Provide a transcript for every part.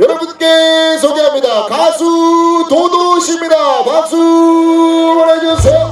여러분께 소개합니다. 가수 도도씨입니다. 박수 보내주세요.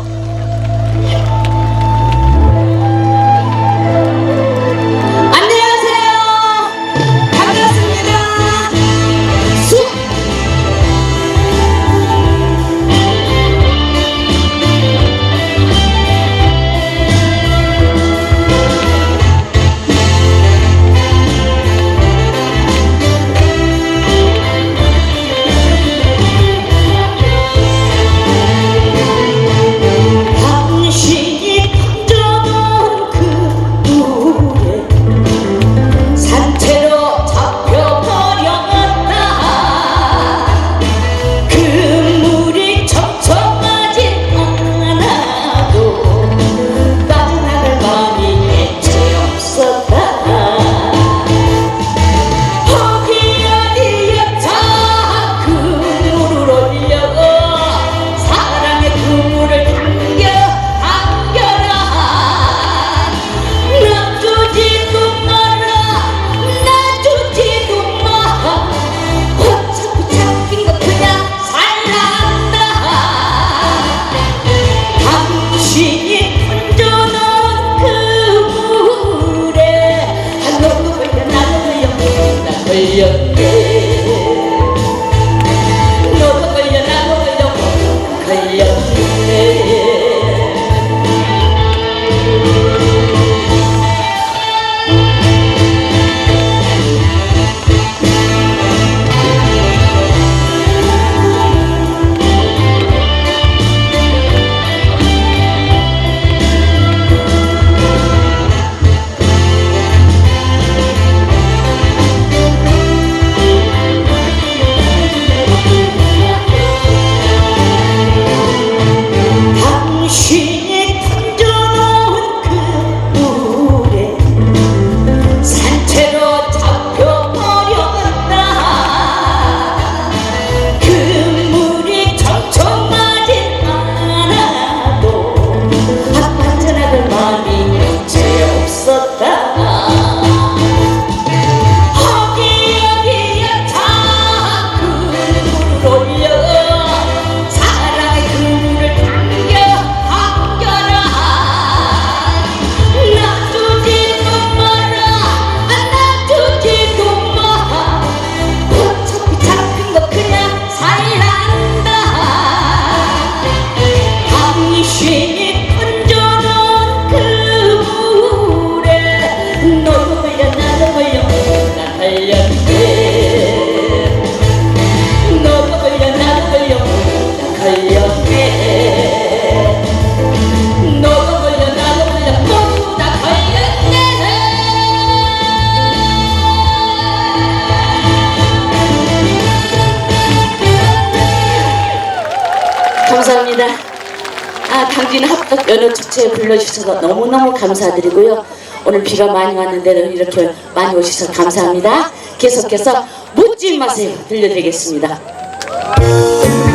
아, 당진 합덕 연어 축제에 불러주셔서 너무너무 감사드리고요. 오늘 비가 많이 왔는데도 이렇게 많이 오셔서 감사합니다. 계속해서 묻지 마세요 들려드리겠습니다.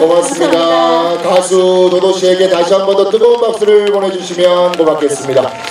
고맙습니다. 감사합니다. 가수 도도 씨에게 다시 한 번 더 뜨거운 박수를 보내주시면 고맙겠습니다.